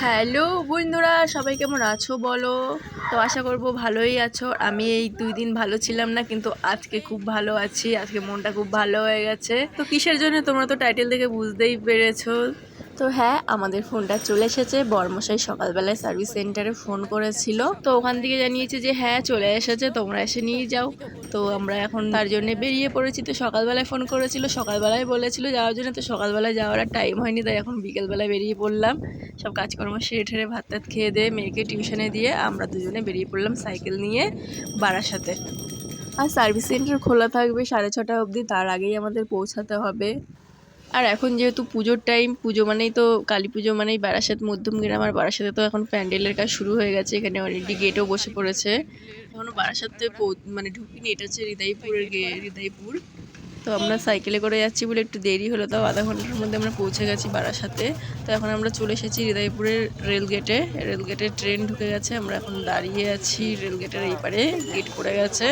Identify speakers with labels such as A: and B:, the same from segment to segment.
A: Hello বন্ধুরা, সবাই কেমন আছো বলো? তো আশা করব ভালোই আছো। আমি এই দুই দিন ভালো ছিলাম না, কিন্তু আজকে খুব ভালো আছি, আজকে মনটা খুব ভালো হয়ে গেছে। তো কিসের জন্য তোমরা তো টাইটেল দেখে বুঝতেই পেরেছ? তো হ্যাঁ আমাদের ফোনটা চলে এসেছে। বর্মশাই সকালবেলায় সার্ভিস সেন্টারে ফোন করেছিল। তো ওখান থেকে জানিয়েছে যে হ্যাঁ চলে এসেছে, তোমরা এসে নিয়ে যাও। তো আমরা এখন তার জন্য বেরিয়ে পড়েছি। তো সকালবেলায় ফোন করেছিল, সকালবেলায় বলেছিল যাওয়ার জন্য। তো সকালবেলায় যাওয়ার আর টাইম হয়নি, তাই এখন বিকেলবেলায় বেরিয়ে পড়লাম। সব কাজকর্ম সেরে ঠেরে ভাত টাত খেয়ে দিয়ে মেয়েকে টিউশনে দিয়ে আমরা দুজনে বেরিয়ে পড়লাম সাইকেল নিয়ে বারাসাতে। আর সার্ভিস সেন্টার খোলা থাকবে সাড়ে ছটা অবধি, তার আগেই আমাদের পৌঁছাতে হবে। আর এখন যেহেতু পুজোর টাইম পুজো মানেই তো কালী পুজো মানেই বারাসাত, মধ্যম গ্রাম আর বারাসাতে তো এখন প্যান্ডেলের কাজ শুরু হয়ে গেছে, এখানে অলরেডি গেটও বসে পড়েছে। এখনও বারাসাতে মানে ঢুকিনি, এটা হচ্ছে হৃদয়পুরের গে, হৃদয়পুর। তো আমরা সাইকেলে করে যাচ্ছি বলে একটু দেরি হলো, তাও আধা ঘণ্টার মধ্যে আমরা পৌঁছে গেছি বারাসাতে। তো এখন আমরা চলে এসেছি হৃদয়পুরের রেল গেটে রেল গেটে ট্রেন ঢুকে গেছে, আমরা এখন দাঁড়িয়ে আছি রেল গেটের এই পারে গেট পড়ে গেছে।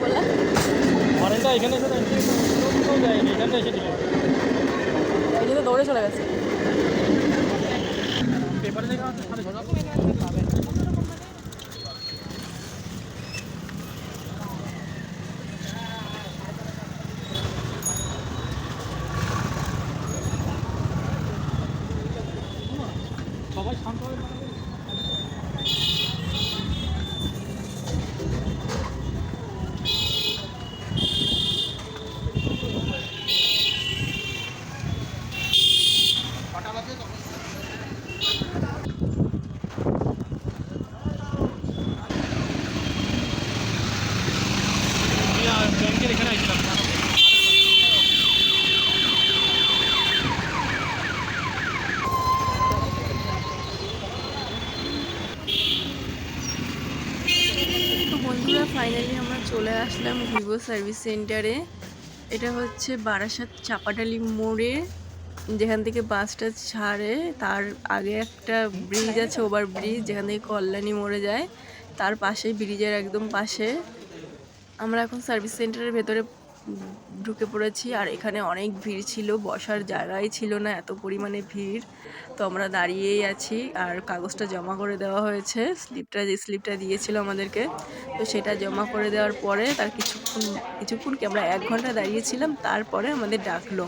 A: বলা
B: হরেনটা এখানে এসে দেয় কোথাও যায়নি এখানটা এসে দিল
A: ওই জন্য দৌড়ে চলে গেছে
B: সবাই শান্ত হবে
A: ফাইনালি আমরা চলে আসলাম ভিভো সার্ভিস সেন্টারে এটা হচ্ছে বারাসাত চাপাটালি মোড়ে। যেখান থেকে বাসটা ছাড়ে, তার আগে একটা ব্রিজ আছে ওভার ব্রিজ যেখান থেকে কল্যাণী মোড়ে যায়। তার পাশে ব্রিজের একদম পাশে। আমরা এখন সার্ভিস সেন্টারের ভেতরে ঢুকে পড়েছি আর এখানে অনেক ভিড় ছিল, বসার জায়গাই ছিল না, এত পরিমাণে ভিড়। তো আমরা দাঁড়িয়েই আছি আর কাগজটা জমা করে দেওয়া হয়েছে, স্লিপটা যে স্লিপটা দিয়েছিল আমাদেরকে, তো সেটা জমা করে দেওয়ার পরে তার কিছুক্ষণ কিছুক্ষণ কি আমরা এক ঘণ্টা দাঁড়িয়েছিলাম, তারপরে আমাদের ডাকলো।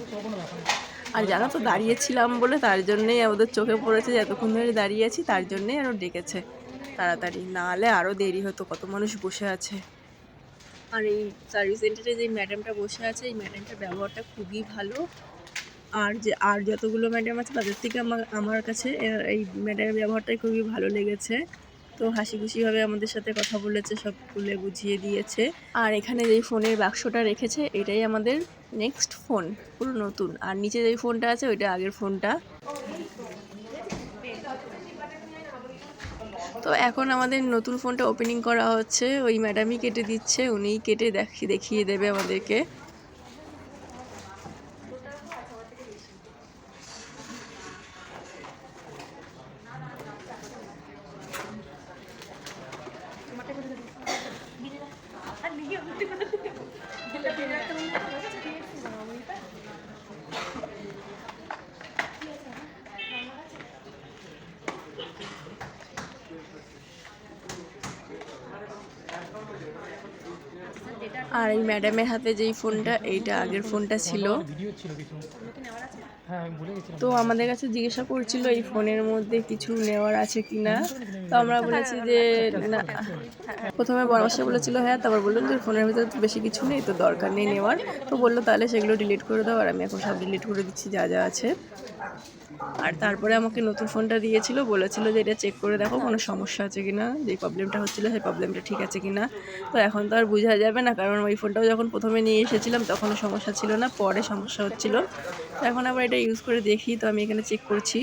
A: আর জানো তো দাঁড়িয়েছিলাম বলে তার জন্যেই আমাদের চোখে পড়েছে এতক্ষণ ধরে দাঁড়িয়ে আছি, তার জন্যেই আরও ডেকেছে। তাড়াতাড়ি, না হলে আরও দেরি হতো, কত মানুষ বসে আছে। আর এই সার্ভিস সেন্টারে যে ম্যাডামটা বসে আছে, এই ম্যাডামটার ব্যবহারটা খুবই ভালো। আর যে, আর যতগুলো ম্যাডাম আছে, তাদের থেকে আমার আমার কাছে এই ম্যাডামের ব্যবহারটাই খুবই ভালো লেগেছে। তো হাসি খুশিভাবে আমাদের সাথে কথা বলেছে, সব খুলে বুঝিয়ে দিয়েছে। আর এখানে যেই ফোনের বাক্সটা রেখেছে, এটাই আমাদের নেক্সট ফোন পুরো নতুন। আর নিচে যেই ফোনটা আছে, ওইটা আগের ফোনটা তো এখন আমাদের নতুন ফোনটা ওপেনিং করা হচ্ছে। ওই ম্যাডামই কেটে দিচ্ছে, উনিই কেটে দেখি, দেখিয়ে দেবে আমাদেরকে। আর এই ম্যাডামের হাতে যেই ফোনটা এইটা আগের ফোনটা ছিল। তো আমাদের কাছে জিজ্ঞাসা করছিল এই ফোনের মধ্যে কিছু নেওয়ার আছে কি না তো আমরা বলেছি যে না। প্রথমে বরমাসে বলেছিল হ্যাঁ তারপর বলল যে ফোনের ভিতরে তো বেশি কিছু নেই, তো দরকার নেই নেওয়ার। তো বলল, তাহলে সেগুলো ডিলিট করে দাও। আর আমি এখন সব ডিলিট করে দিচ্ছি, যা যা আছে। আর তারপরে আমাকে নতুন ফোনটা দিয়েছিল, বলেছিল যে এটা চেক করে দেখো কোনো সমস্যা আছে কিনা যে প্রবলেমটা হচ্ছিল সেই প্রবলেমটা ঠিক আছে কিনা। তো এখন তো আর বোঝা যাবে না, কারণ ওই ফোনটাও যখন প্রথমে নিয়ে এসেছিলাম তখনও সমস্যা ছিল না, পরে সমস্যা হচ্ছিল। তো এখন আবার এটা ইউজ করে দেখি, তো আমি এখানে চেক করছি।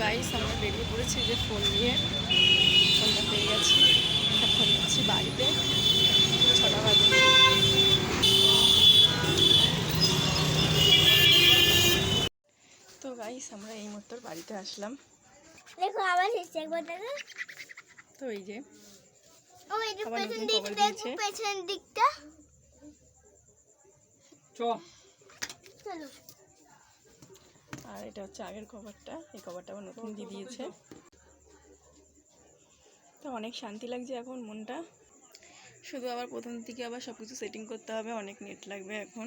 C: গাইস আমরা বেরিয়ে পড়েছি যে ফোন নিয়ে। ফোনটা পেয়ে বাড়িতে। আমরা এই মুহূর্তে বাড়িতে আসলাম।
D: দেখো আবার এসছে একবার দেখো।
C: তো এই যে
D: ও এই যে
C: আবার
D: পেছন
C: নতুন
D: দিক দেখো
C: দিয়েছে।
D: পেছন দিকটা
B: চ।
D: চলো।
C: আর এটা হচ্ছে আগের কভারটা এই কভারটা আবার নতুন দিয়ে দিয়েছে। তো অনেক শান্তি লাগছে এখন মনটা। শুধু আবার প্রথম থেকে আবার সব কিছু সেটিং করতে হবে অনেক নেট লাগবে এখন।